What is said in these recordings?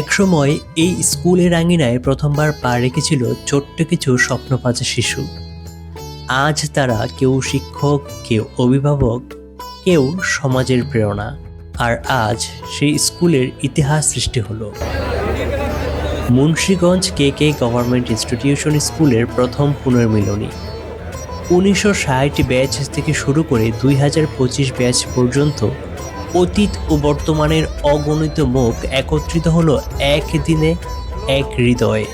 একসময় এই স্কুলের আঙিনায় প্রথমবার পা রেখেছিল ছোট্ট কিছু স্বপ্নপাচা শিশু। আজ তারা কেউ শিক্ষক, কেউ অভিভাবক, কেউ সমাজের প্রেরণা, আর আজ সেই স্কুলের ইতিহাস সৃষ্টি হলো। Munshiganj K K government institution স্কুলের প্রথম পুনর্মিলনী। উনিশশো ষাট ব্যাচ থেকে শুরু করে দুই হাজার পঁচিশ ব্যাচ পর্যন্ত অতীত ও বর্তমানের অগণিত মুখ একত্রিত হলো এক দিনে এক হৃদয়ে।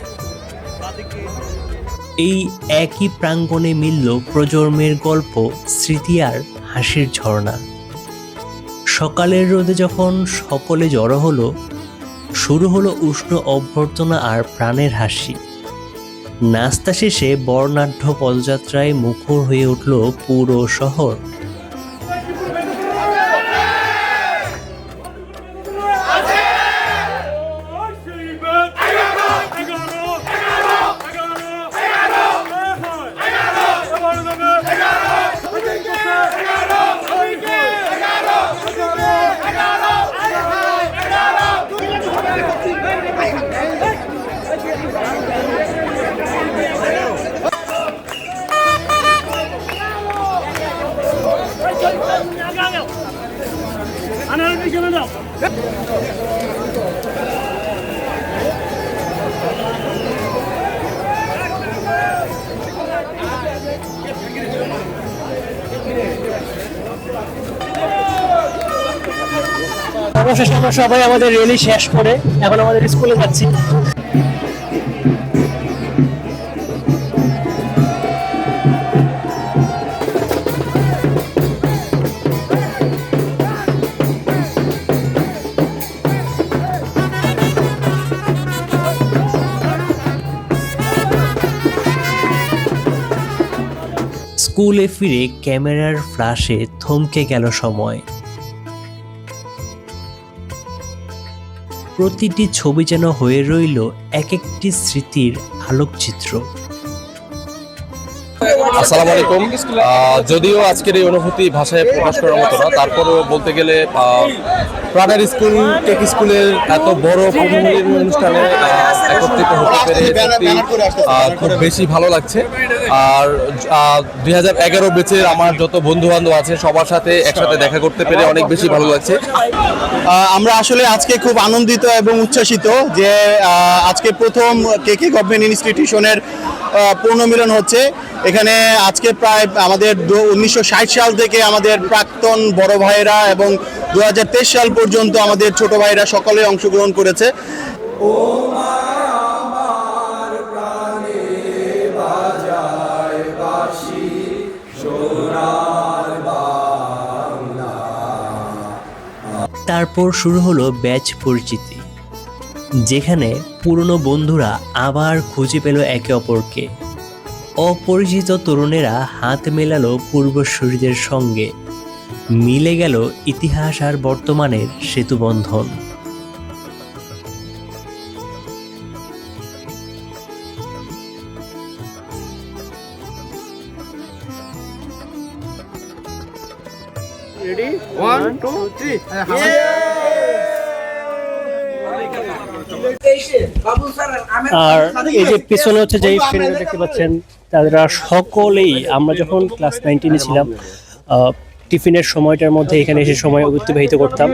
এই একই প্রাঙ্গণে মিলল প্রজন্মের গল্প, স্মৃতি আর হাসির ঝর্ণা। সকালের রোদে যখন সকলে জড়ো হলো, শুরু হলো উষ্ণ অভ্যর্থনা আর প্রাণের হাসি। নাস্তা শেষে বর্ণাঢ্য পদযাত্রায় মুখর হয়ে উঠল পুরো শহর। অবশেষে আমরা সবাই আমাদের রেলি শেষ করে এখন আমাদের স্কুলে যাচ্ছি। স্কুলে ফিরে ক্যামেরার ফ্ল্যাশে থমকে গেল সময়। প্রতিটি ছবি যেন হয়ে রইল এক একটি স্মৃতির আলোকচিত্র। আসসালামু আলাইকুম। যদিও আজকের এই অনুভূতি ভাষায় প্রকাশ করার মতো না, তারপরেও বলতে গেলে প্রাণের স্কুল, টেক স্কুলের এত বড় অনুষ্ঠানে একত্রিত হতে পেরে খুব বেশি ভালো লাগছে। আর দুই হাজার এগারো বেচের আমার যত বন্ধু বান্ধব আছে, সবার সাথে একসাথে দেখা করতে পেরে অনেক বেশি ভালো লাগছে। আমরা আসলে আজকে খুব আনন্দিত এবং উচ্ছ্বাসিত যে আজকে প্রথম কে কে গভর্নমেন্ট ইনস্টিটিউশনের পুনর্মিলন হচ্ছে। এখানে আজকে প্রায় আমাদের উনিশশো ষাট সাল থেকে আমাদের প্রাক্তন বড় ভাইয়েরা এবং দু হাজার তেইশ সাল পর্যন্ত আমাদের ছোট ভাইয়েরা সকলে অংশগ্রহণ করেছে। তারপর শুরু হলো ব্যাচ পরিচিতি, যেখানে পুরনো বন্ধুরা আবার খুঁজে পেল একে অপরকে। অপরিচিত তরুণেরা হাত মেলালো পূর্বসূরিদের সঙ্গে, মিলে গেল ইতিহাস আর বর্তমানের সেতুবন্ধন। আর এই যে পিছনে হচ্ছে যে ফ্রেন্ডরা দেখতে পাচ্ছেন তারা সকলেই আমরা যখন ক্লাস নাইনটিনে ছিলাম আহ, টিফিনের সময়টার মধ্যে এখানে এসে সময় অতিবাহিত করতাম।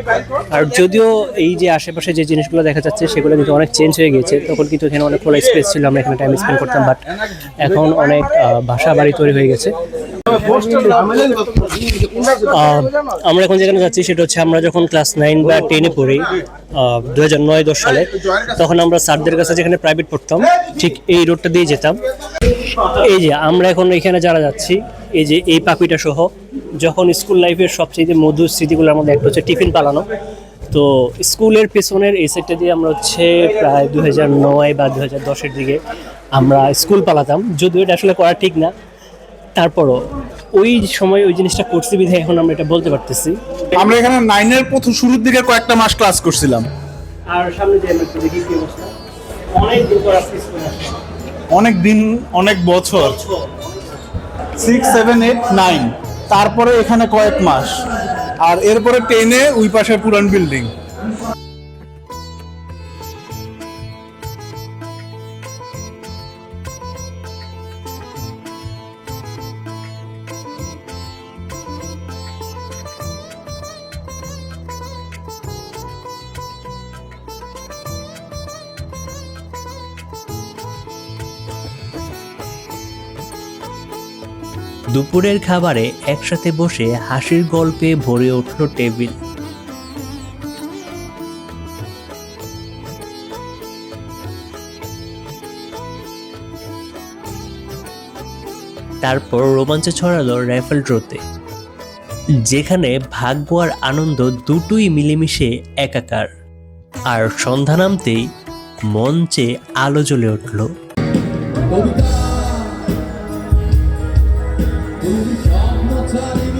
আর যদিও এই যে আশেপাশে যে জিনিসগুলো দেখা যাচ্ছে সেগুলো কিন্তু অনেক চেঞ্জ হয়ে গেছে তখন কিন্তু এখানে অনেক খোলা স্পেস ছিল আমরা এখানে টাইম স্পেন্ড করতাম বাট এখন অনেক আহ, বাসা বাড়ি তৈরি হয়ে গেছে। আমরা এখন যেখানে যাচ্ছি সেটা হচ্ছে আমরা যখন ক্লাস নাইন বা টেনে পড়ি দু হাজার নয় দশ সালে, তখন আমরা স্যারদের কাছে যেখানে প্রাইভেট পড়তাম, ঠিক এই রোডটা দিয়ে যেতাম। এই যে আমরা এখন এখানে যারা যাচ্ছি, এই যে এই পাপিটা সহ, যখন স্কুল লাইফের সবচেয়ে মধুর স্মৃতিগুলোর মধ্যে একটা হচ্ছে টিফিন পালানো। তো স্কুলের পেছনের এই সাইডটা দিয়ে আমরা হচ্ছে প্রায় দু নয় বা দু হাজার দশের দিকে আমরা স্কুল পালাতাম। যদিও এটা আসলে করা ঠিক না, তারপরও ওই সময় ওই জিনিসটা করছি বিধায় এখন আমরা এটা বলতে পারতেছি। আমরা এখানে নাইনের প্রথম শুরুর দিকে কয়েকটা মাস ক্লাস করছিলাম। আর সামনে যে আমরা দেখি কি অবস্থা। অনেক দিন পর আজকে অনেক দিন অনেক বছর। সিক্স সেভেন এইট নাইন তারপরে এখানে কয়েক মাস। আর এরপরে টেনে ওই পাশে পুরান বিল্ডিং দুপুরের খাবারে একসাথে বসে হাসির গল্পে ভরে উঠল টেবিল। তারপর রোমাঞ্চ ছড়ালো র্যাফেল ড্রোতে যেখানে ভাগ্য আর আনন্দ দুটোই মিলেমিশে একাকার। আর সন্ধ্যা নামতেই মঞ্চে আলো জ্বলে উঠল। We don't hab time.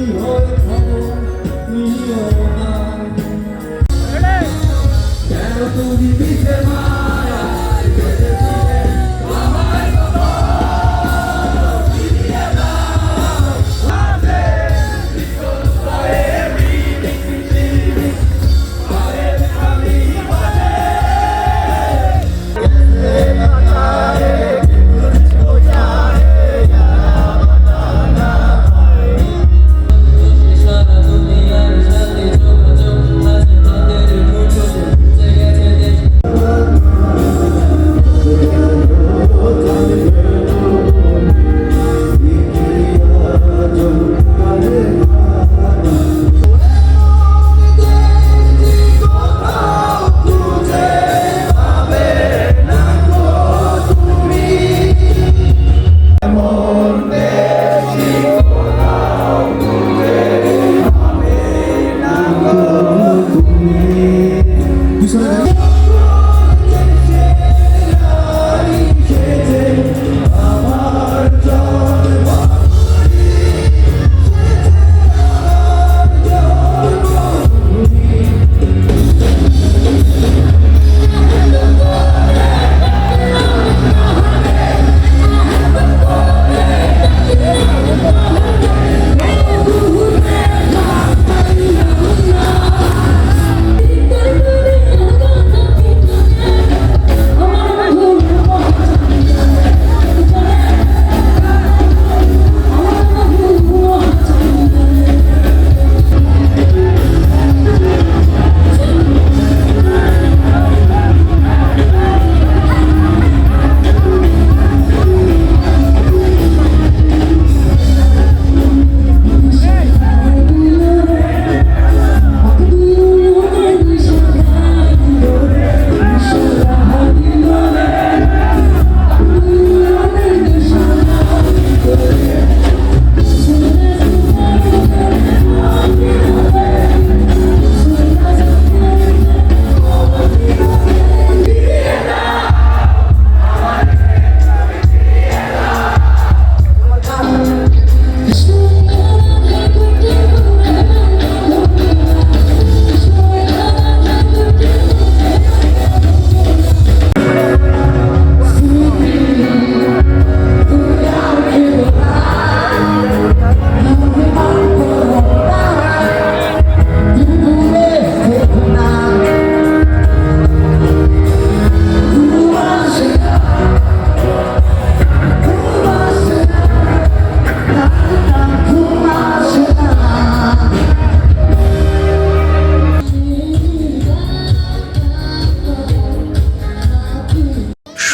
more.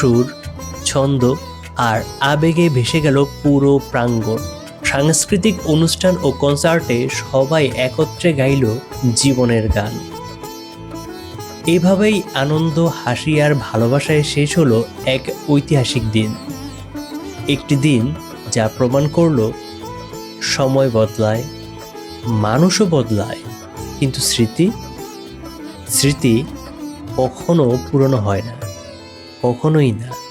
সুর, ছন্দ আর আবেগে ভেসে গেল পুরো প্রাঙ্গণ। সাংস্কৃতিক অনুষ্ঠান ও কনসার্টে সবাই একত্রে গাইল জীবনের গান। এভাবেই আনন্দ, হাসি আর ভালোবাসায় শেষ হলো এক ঐতিহাসিক দিন। একটি দিন যা প্রমাণ করল সময় বদলায়, মানুষও বদলায়, কিন্তু স্মৃতি স্মৃতি কখনো পুরনো হয় না। কখনোই না